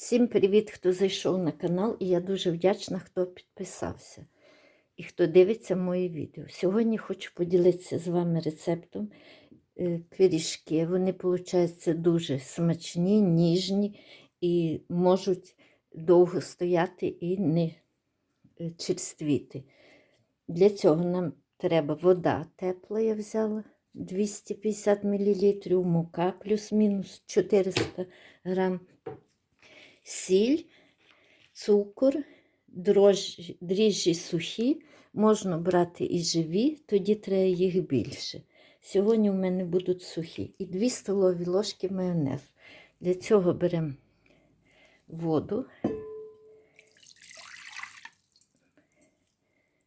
Всім привіт, хто зайшов на канал, і я дуже вдячна, хто підписався і хто дивиться мої відео. Сьогодні хочу поділитися з вами рецептом е, пиріжки. Вони, виходять, дуже смачні, ніжні і можуть довго стояти і не е, черствіти. Для цього нам треба вода тепла, я взяла 250 мл, мука плюс-мінус 400 грам сіль, цукор, дріжджі сухі, можна брати і живі, тоді треба їх більше. Сьогодні у мене будуть сухі. І 2 столові ложки майонез. Для цього беремо воду,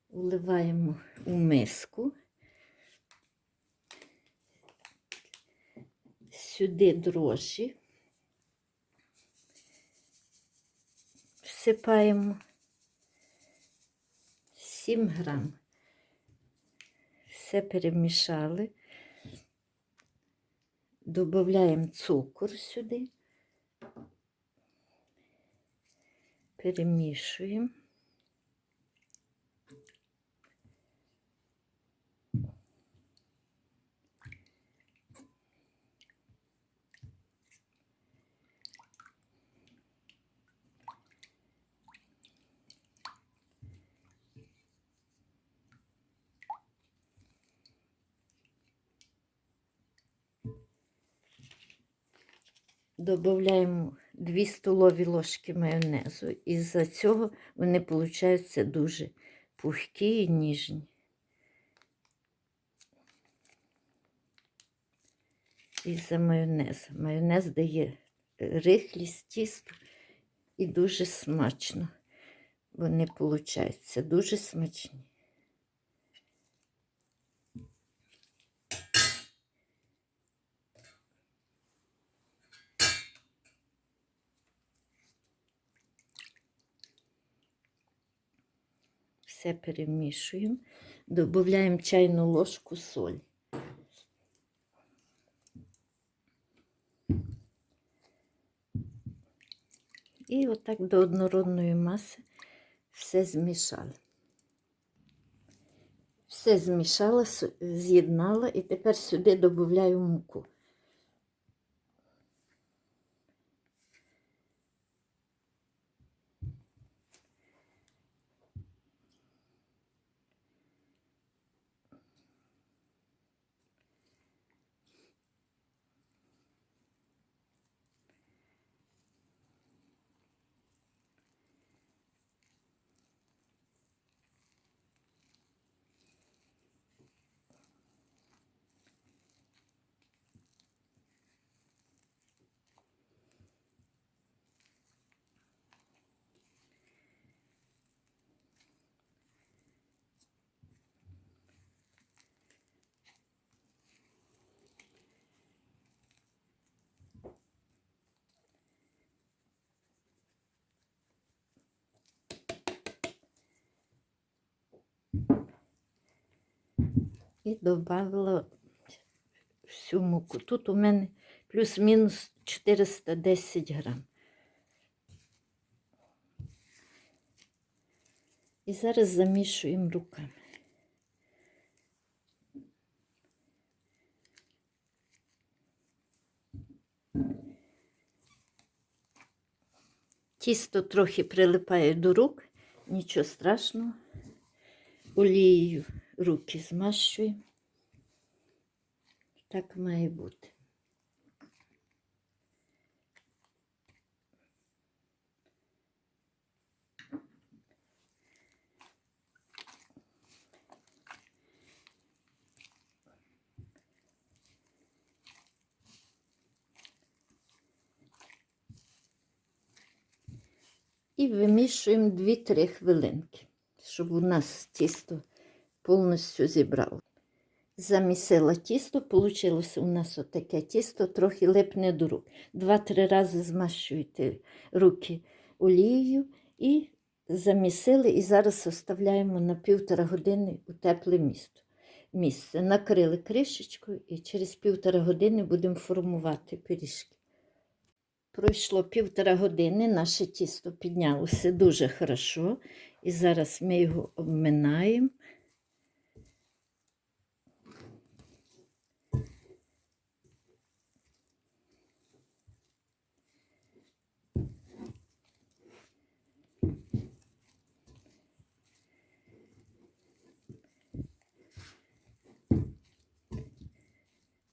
вливаємо у миску. Сюди дрожжі. Всипаємо 7 грам. Все перемішали. Додаємо цукор сюди, перемішуємо. Додаємо 2 столові ложки майонезу, і за цього вони получаються дуже пухкі і ніжні. Із-за майонезу. Майонез дає рихлість тісту і дуже смачно. Вони получаються дуже смачні. Все перемішуємо, додаємо чайну ложку солі. І отак до однородної маси все змішали. Все змішала, з'єднала і тепер сюди додаю муку. І додала всю муку. Тут у мене плюс-мінус 410 грам. І зараз замішуємо руками. Тісто трохи прилипає до рук, нічого страшного. Олією руки змащуємо. Так має бути. І вимішуємо 2-3 хвилинки, щоб у нас тісто повністю зібрало. Замісила тісто, вийшло у нас отаке тісто, трохи липне до рук. Два-три рази змащуйте руки олією і замісили, і зараз оставляємо на півтора години у тепле місто. місце. Накрили кришечкою і через півтора години будемо формувати пиріжки. Пройшло півтора години, наше тісто піднялося дуже хорошо. І зараз ми його обминаємо.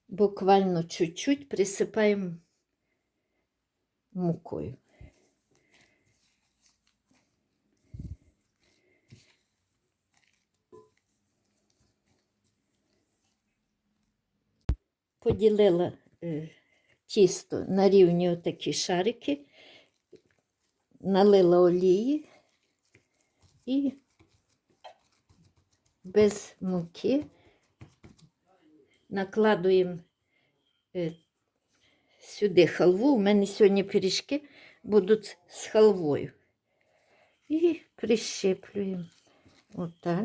Буквально чуть-чуть присипаємо мукою. Поділила е, тісто на рівні отакі шарики, налила олії і без муки накладуємо е, сюди халву. У мене сьогодні пиріжки будуть з халвою. І прищеплюємо отак.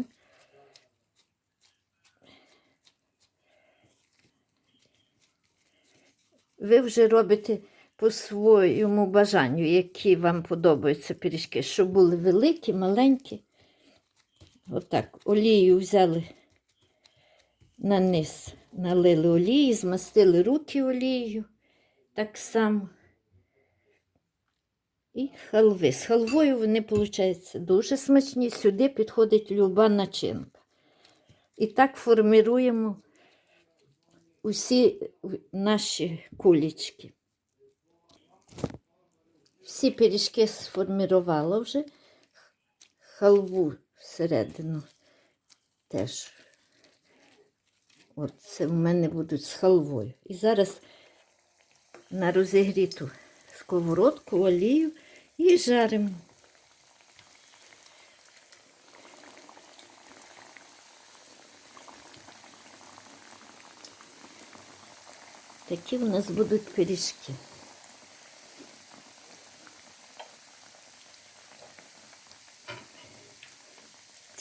Ви вже робите по своєму бажанню, які вам подобаються пиріжки, щоб були великі, маленькі. Отак, олію взяли на низ, налили олії, змастили руки олією так само. І халви. З халвою вони, виходить, дуже смачні. Сюди підходить люба начинка. І так формируємо усі наші кулічки. Всі пиріжки сформірувала вже, халву всередину теж. От це в мене будуть з халвою. І зараз на розігріту сковородку, олію і жаримо. Такі у нас будуть пиріжки.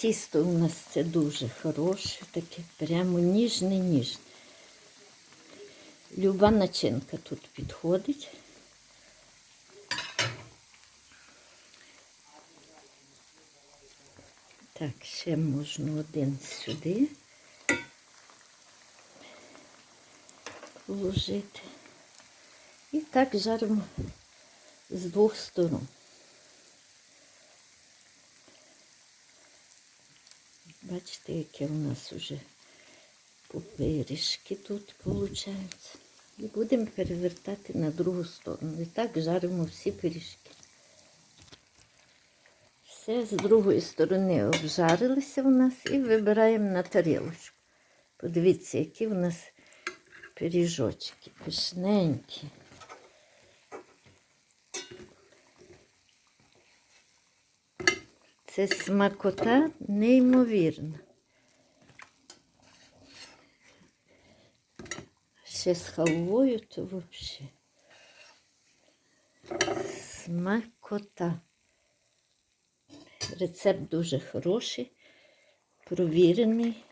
Тісто у нас це дуже хороше, таке прямо ніжне, ніжне. Люба начинка тут підходить. Так, ще можна один сюди положити. І так жаримо з двох сторон. Бачите, яке у нас вже пупиришки тут виходять. І будемо перевертати на другу сторону. І так жаримо всі пиріжки. Все з другої сторони обжарилися у нас і вибираємо на тарілочку. Подивіться, які у нас пиріжочки, пишненькі. Це смакота неймовірна. Ще з халвою, то взагалі. Смакота. Рецепт дуже хороший, провірений.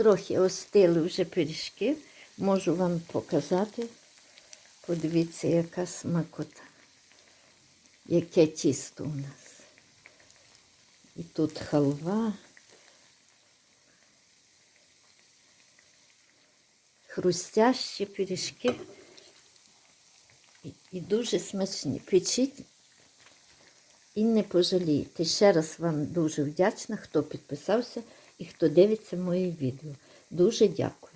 Трохи остили вже пиріжки. Можу вам показати. Подивіться, яка смакота. Яке тісто у нас. І тут халва. Хрустящі пиріжки. І, дуже смачні. Печіть і не пожалієте. Ще раз вам дуже вдячна, хто підписався і хто дивиться моє відео. Дуже дякую.